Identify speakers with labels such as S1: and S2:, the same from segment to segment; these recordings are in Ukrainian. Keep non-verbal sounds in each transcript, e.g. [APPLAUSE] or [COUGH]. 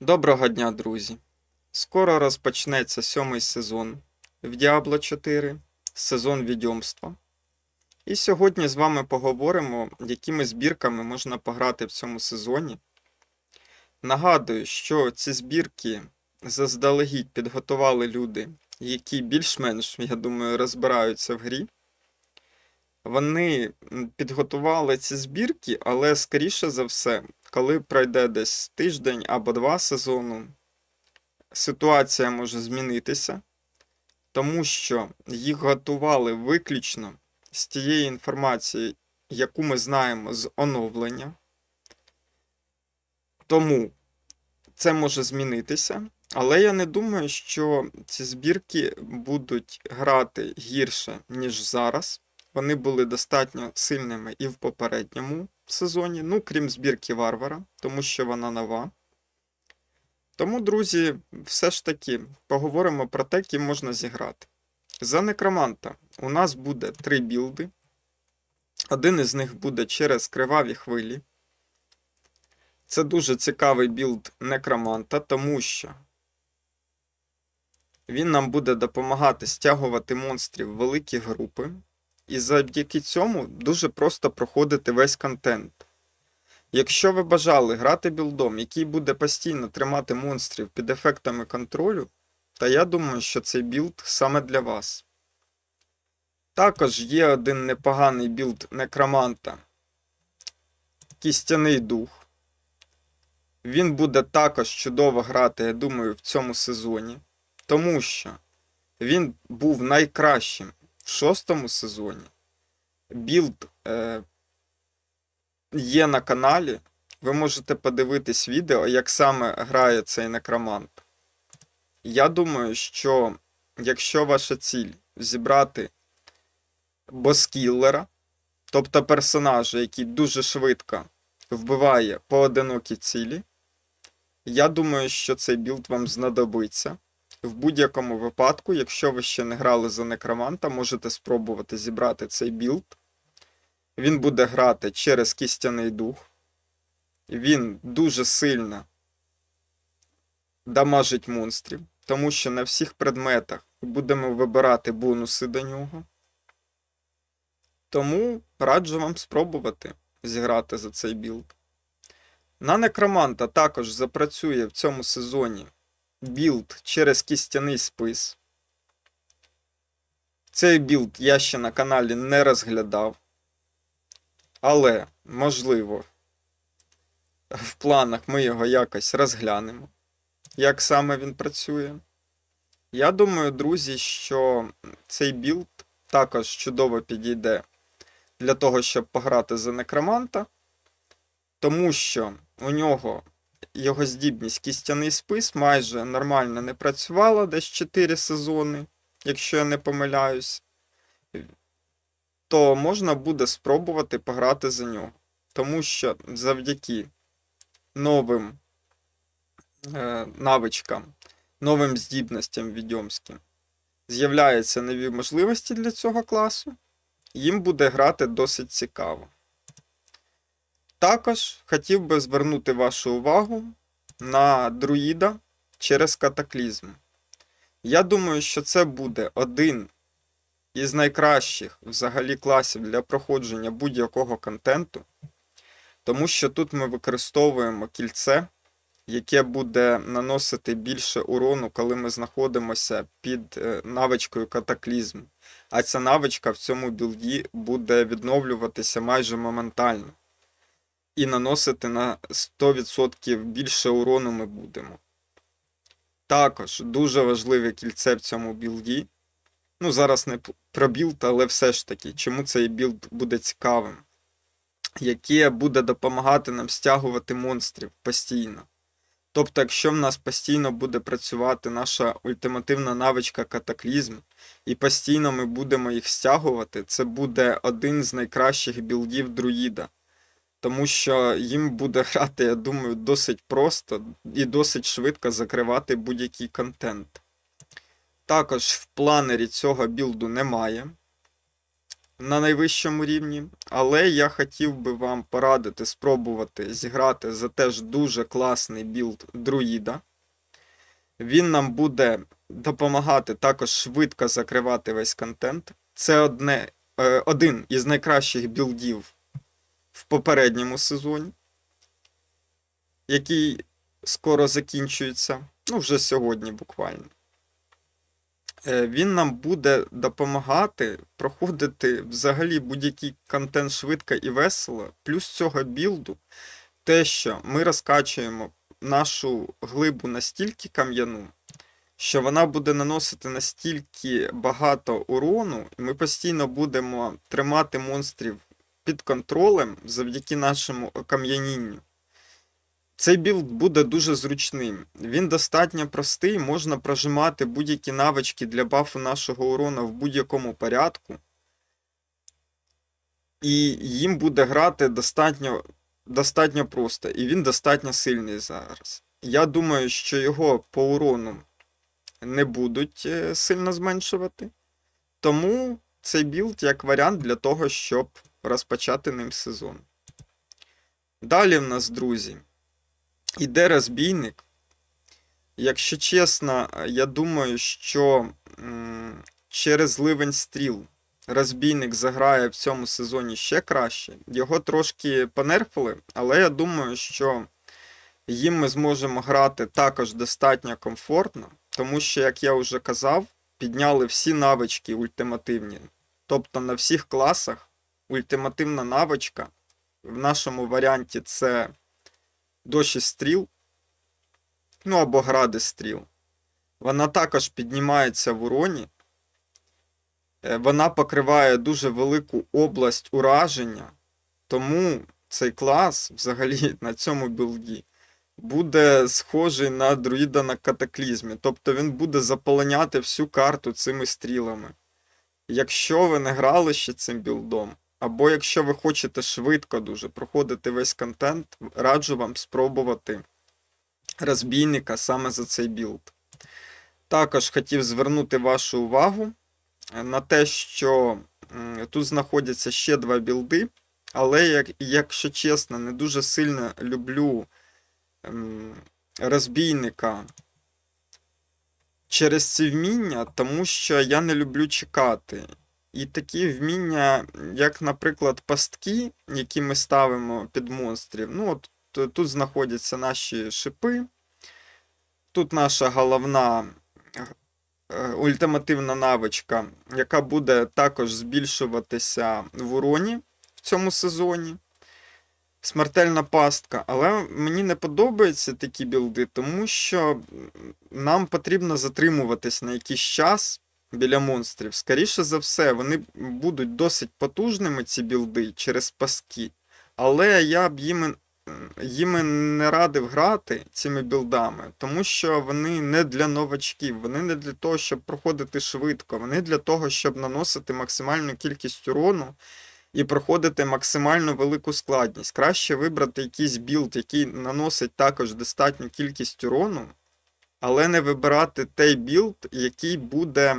S1: Доброго дня, друзі! Скоро розпочнеться сьомий сезон в Diablo 4, сезон відьомства. І сьогодні з вами поговоримо, якими збірками можна пограти в цьому сезоні. Нагадую, що ці збірки заздалегідь підготували люди, які більш-менш, я думаю, розбираються в грі. Вони підготували ці збірки, але скоріше за все, коли пройде десь тиждень або два сезону, ситуація може змінитися, тому що їх готували виключно з тієї інформації, яку ми знаємо з оновлення. Тому це може змінитися, але я не думаю, що ці збірки будуть грати гірше, ніж зараз. Вони були достатньо сильними і в попередньому сезоні, ну, крім збірки Варвара, тому що вона нова. Тому, друзі, все ж таки поговоримо про те, ким можна зіграти. За некроманта у нас буде три білди. Один із них буде через криваві хвилі. Це дуже цікавий білд некроманта, тому що він нам буде допомагати стягувати монстрів великі групи. І завдяки цьому дуже просто проходити весь контент. Якщо ви бажали грати білдом, який буде постійно тримати монстрів під ефектами контролю, то я думаю, що цей білд саме для вас. Також є один непоганий білд некроманта Кістяний дух. Він буде також чудово грати, я думаю, в цьому сезоні, тому що він був найкращим шостому сезоні. Білд е, є на каналі. Ви можете подивитись відео, як саме грає цей некромант. Я думаю, що якщо ваша ціль зібрати боскіллера, тобто персонажа, який дуже швидко вбиває поодинокі цілі, я думаю, що цей білд вам знадобиться. В будь-якому випадку, якщо ви ще не грали за некроманта, можете спробувати зібрати цей білд. Він буде грати через кістяний дух. Він дуже сильно дамажить монстрів, тому що на всіх предметах будемо вибирати бонуси до нього. Тому раджу вам спробувати зіграти за цей білд. На некроманта також запрацює в цьому сезоні білд через кістяний спис. Цей білд я ще на каналі не розглядав. Але, можливо, в планах ми його якось розглянемо, як саме він працює. Я думаю, друзі, що цей білд також чудово підійде для того, щоб пограти за некроманта, тому що у нього його здібність кістяний спис майже нормально не працювала десь 4 сезони, якщо я не помиляюсь, то можна буде спробувати пограти за нього. Тому що завдяки новим е, навичкам, новим здібностям відьомським з'являються нові можливості для цього класу, їм буде грати досить цікаво. Також хотів би звернути вашу увагу на друїда через катаклізм. Я думаю, що це буде один із найкращих взагалі класів для проходження будь-якого контенту, тому що тут ми використовуємо кільце, яке буде наносити більше урону, коли ми знаходимося під е, навичкою катаклізм. А ця навичка в цьому білді буде відновлюватися майже моментально і наносити на 100% більше урону ми будемо. Також дуже важливе кільце в цьому білді. Ну, зараз не про білд, але все ж таки, чому цей білд буде цікавим, яке буде допомагати нам стягувати монстрів постійно. Тобто, якщо в нас постійно буде працювати наша ультимативна навичка катаклізм, і постійно ми будемо їх стягувати, це буде один з найкращих білдів друїда тому що їм буде грати, я думаю, досить просто і досить швидко закривати будь-який контент. Також в планері цього білду немає. на найвищому рівні, але я хотів би вам порадити спробувати зіграти за теж дуже класний білд друїда. Він нам буде допомагати також швидко закривати весь контент. Це одне, е, один із найкращих білдів в попередньому сезоні, який скоро закінчується. Ну, вже сьогодні буквально. Е, Він нам буде допомагати проходити взагалі будь-який контент швидко і весело. Плюс цього білду, те, що ми розкачуємо нашу глибу настільки кам'яну, що вона буде наносити настільки багато урону, і ми постійно будемо тримати монстрів під контролем завдяки нашому окам'янінню. Цей білд буде дуже зручним. Він достатньо простий, можна прожимати будь-які навички для бафу нашого урона в будь-якому порядку. І їм буде грати достатньо, достатньо просто, і він достатньо сильний зараз. Я думаю, що його по урону не будуть е, сильно зменшувати. Тому цей білд як варіант для того, щоб розпочати ним сезон. Далі в нас, друзі, іде розбійник. Якщо чесно, я думаю, що через ливень стріл розбійник заграє в цьому сезоні ще краще. Його трошки понерфили, але я думаю, що їм ми зможемо грати також достатньо комфортно, тому що, як я вже казав, підняли всі навички ультимативні. Тобто на всіх класах ультимативна навичка в нашому варіанті це дощі стріл, ну або гради стріл. Вона також піднімається в уроні. Е, Вона покриває дуже велику область ураження, тому цей клас взагалі [LAUGHS] на цьому білді буде схожий на друїда на катаклізмі. Тобто він буде заполоняти всю карту цими стрілами. Якщо ви не грали ще цим білдом, або якщо ви хочете швидко дуже проходити весь контент, раджу вам спробувати розбійника саме за цей білд. Також хотів звернути вашу увагу е, на те, що тут знаходяться ще два білди, але, як, якщо чесно, не дуже сильно люблю ем, розбійника через ці вміння, тому що я не люблю чекати. І такі вміння, як, наприклад, пастки, які ми ставимо під монстрів. Ну, от тут знаходяться наші шипи. Тут наша головна е, ультимативна навичка, яка буде також збільшуватися в уроні в цьому сезоні. Смертельна пастка. Але мені не подобаються такі білди, тому що нам потрібно затримуватись на якийсь час біля монстрів. Скоріше за все, вони будуть досить потужними, ці білди, через паски. Але я б їм, їм не радив грати цими білдами, тому що вони не для новачків, вони не для того, щоб проходити швидко, вони для того, щоб наносити максимальну кількість урону і проходити максимально велику складність. Краще вибрати якийсь білд, який наносить також достатню кількість урону, але не вибирати той білд, який буде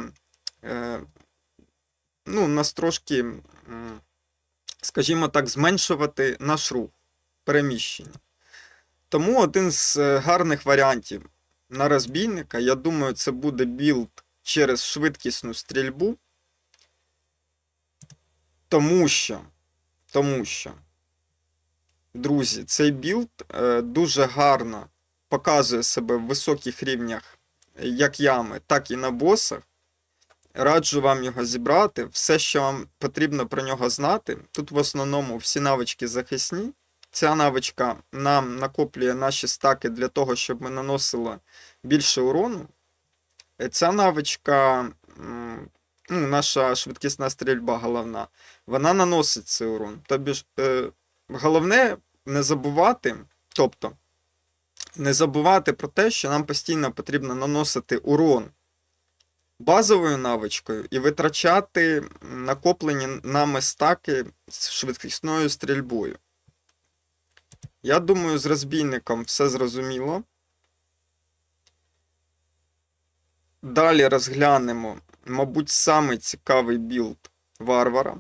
S1: ну, нас трошки, скажімо так, зменшувати наш рух переміщення. Тому один з е, гарних варіантів на розбійника, я думаю, це буде білд через швидкісну стрільбу. Тому що, тому що, друзі, цей білд е, дуже гарно показує себе в високих рівнях як ями, так і на босах. Раджу вам його зібрати. Все, що вам потрібно про нього знати. Тут в основному всі навички захисні. Ця навичка нам накоплює наші стаки для того, щоб ми наносили більше урону. Е, Ця навичка, ну, наша швидкісна стрільба головна, вона наносить цей урон. Тобі ж, е, головне не забувати, тобто, не забувати про те, що нам постійно потрібно наносити урон базовою навичкою і витрачати накоплені нами стаки з швидкісною стрільбою. Я думаю, з розбійником все зрозуміло. Далі розглянемо, мабуть, самий цікавий білд варвара.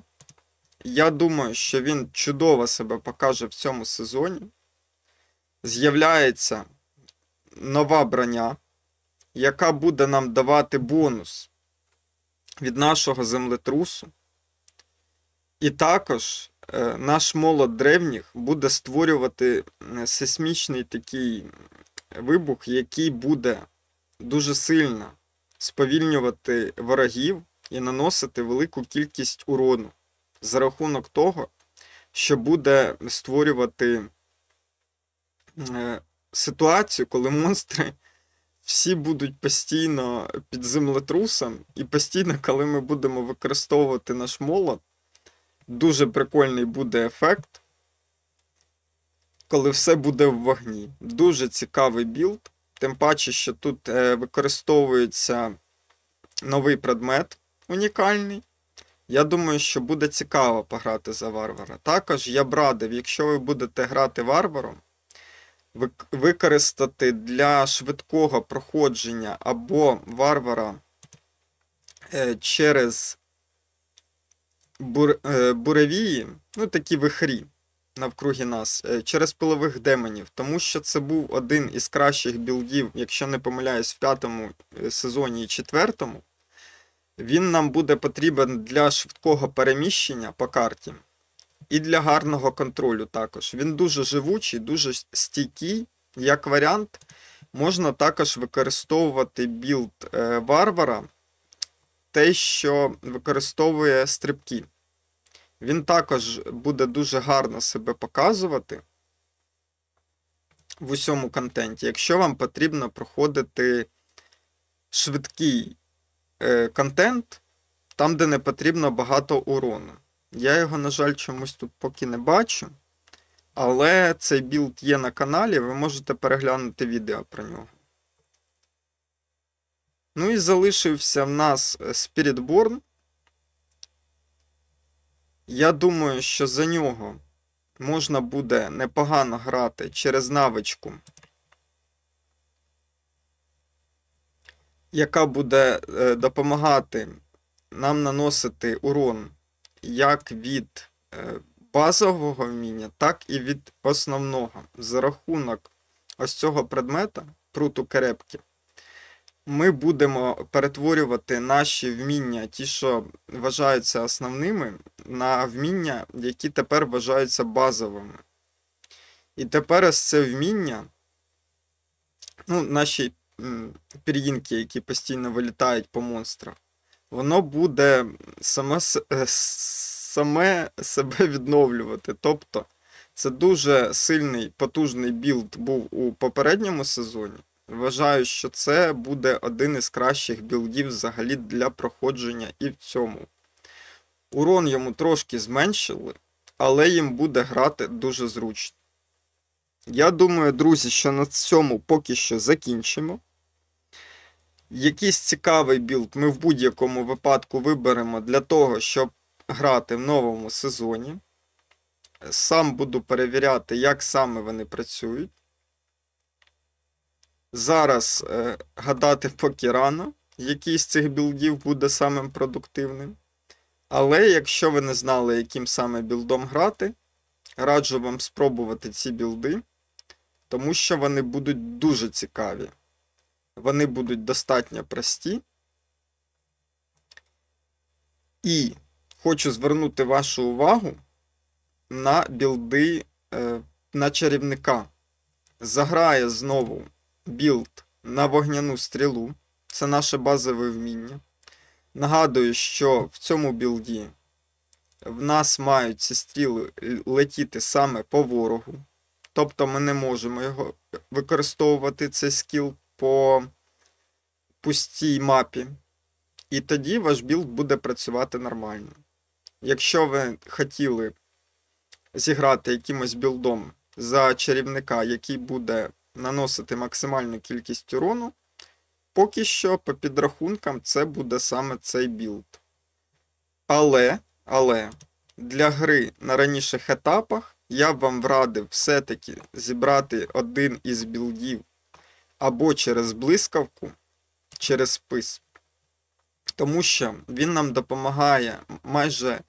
S1: Я думаю, що він чудово себе покаже в цьому сезоні. З'являється нова броня, яка буде нам давати бонус від нашого землетрусу. І також е, наш молот древніх буде створювати е, сейсмічний такий вибух, який буде дуже сильно сповільнювати ворогів і наносити велику кількість урону за рахунок того, що буде створювати е, ситуацію, коли монстри всі будуть постійно під землетрусом, і постійно, коли ми будемо використовувати наш молот, дуже прикольний буде ефект, коли все буде в вогні. Дуже цікавий білд. Тим паче, що тут е, використовується новий предмет унікальний. Я думаю, що буде цікаво пограти за варвара. Також я б радив, якщо ви будете грати варваром, використати для швидкого проходження або варвара е, через бур, е, буревії, ну такі вихрі навкруги нас, е, через пилових демонів, тому що це був один із кращих білдів, якщо не помиляюсь, в п'ятому сезоні і четвертому. Він нам буде потрібен для швидкого переміщення по карті і для гарного контролю також. Він дуже живучий, дуже стійкий. Як варіант, можна також використовувати білд е, варвара, те, що використовує стрибки. Він також буде дуже гарно себе показувати в усьому контенті, якщо вам потрібно проходити швидкий е, контент, там, де не потрібно багато урону. Я його, на жаль, чомусь тут поки не бачу. Але цей білд є на каналі, ви можете переглянути відео про нього. Ну і залишився в нас е, Spiritborn. Я думаю, що за нього можна буде непогано грати через навичку, яка буде е, допомагати нам наносити урон як від е, базового вміння, так і від основного. За рахунок ось цього предмета, пруту керепки, ми будемо перетворювати наші вміння, ті, що вважаються основними, на вміння, які тепер вважаються базовими. І тепер ось це вміння, ну, наші пір'їнки, які постійно вилітають по монстрах, воно буде саме, е, саме себе відновлювати. Тобто, це дуже сильний, потужний білд був у попередньому сезоні. Вважаю, що це буде один із кращих білдів взагалі для проходження і в цьому. Урон йому трошки зменшили, але їм буде грати дуже зручно. Я думаю, друзі, що на цьому поки що закінчимо. Якийсь цікавий білд ми в будь-якому випадку виберемо для того, щоб грати в новому сезоні. Сам буду перевіряти, як саме вони працюють. Зараз е, гадати поки рано, який з цих білдів буде самим продуктивним. Але якщо ви не знали, яким саме білдом грати, раджу вам спробувати ці білди, тому що вони будуть дуже цікаві. Вони будуть достатньо прості. І хочу звернути вашу увагу на білди е, на чарівника. Заграє знову білд на вогняну стрілу. Це наше базове вміння. Нагадую, що в цьому білді в нас мають ці стріли летіти саме по ворогу. Тобто ми не можемо його використовувати цей скіл по пустій мапі. І тоді ваш білд буде працювати нормально. Якщо ви хотіли зіграти якимось білдом за чарівника, який буде наносити максимальну кількість урону, поки що, по підрахункам, це буде саме цей білд. Але, але для гри на раніших етапах я б вам радив все-таки зібрати один із білдів або через блискавку, через спис. Тому що він нам допомагає майже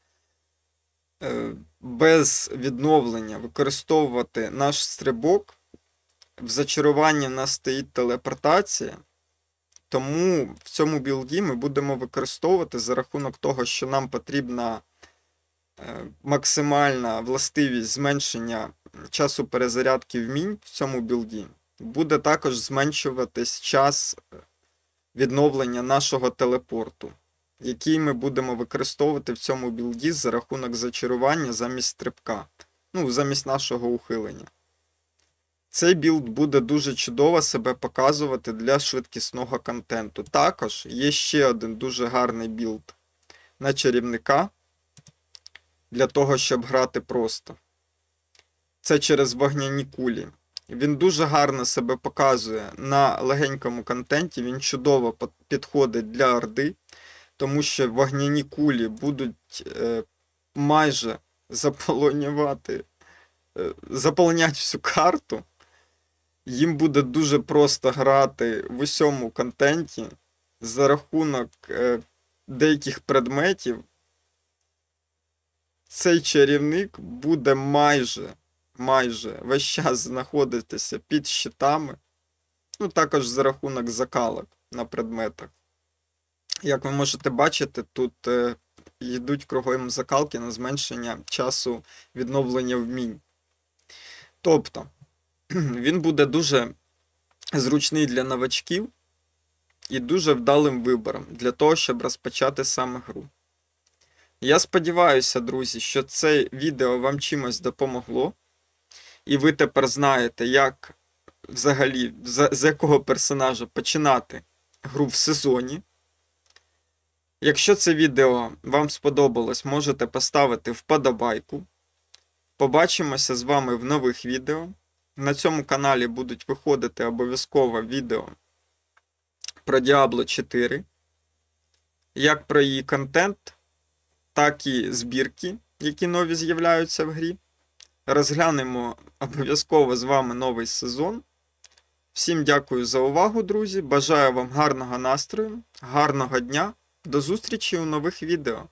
S1: е, без відновлення використовувати наш стрибок. В зачаруванні в нас стоїть телепортація, тому в цьому білді ми будемо використовувати за рахунок того, що нам потрібна е, максимальна властивість зменшення часу перезарядки вмінь в цьому білді. Буде також зменшуватись час е, відновлення нашого телепорту, який ми будемо використовувати в цьому білді за рахунок зачарування замість стрибка, ну, замість нашого ухилення. Цей білд буде дуже чудово себе показувати для швидкісного контенту. Також є ще один дуже гарний білд на чарівника для того, щоб грати просто. Це через вогняні кулі. Він дуже гарно себе показує на легенькому контенті. Він чудово підходить для орди, тому що вогняні кулі будуть е, майже заполонювати, е, заполонять всю карту. Їм буде дуже просто грати в усьому контенті за рахунок е, деяких предметів. Цей чарівник буде майже, майже весь час знаходитися під щитами. Ну, також за рахунок закалок на предметах. Як ви можете бачити, тут е, йдуть кругом закалки на зменшення часу відновлення вмінь. Тобто, [CLEARS THROAT] він буде дуже зручний для новачків і дуже вдалим вибором для того, щоб розпочати саме гру. Я сподіваюся, друзі, що це відео вам чимось допомогло, і ви тепер знаєте, як взагалі, за- з якого персонажа починати гру в сезоні. Якщо це відео вам сподобалось, можете поставити вподобайку. Побачимося з вами в нових відео. На цьому каналі будуть виходити обов'язково відео про Diablo 4, як про її контент, так і збірки, які нові з'являються в грі. Розглянемо обов'язково з вами новий сезон. Всім дякую за увагу, друзі. Бажаю вам гарного настрою, гарного дня. До зустрічі у нових відео.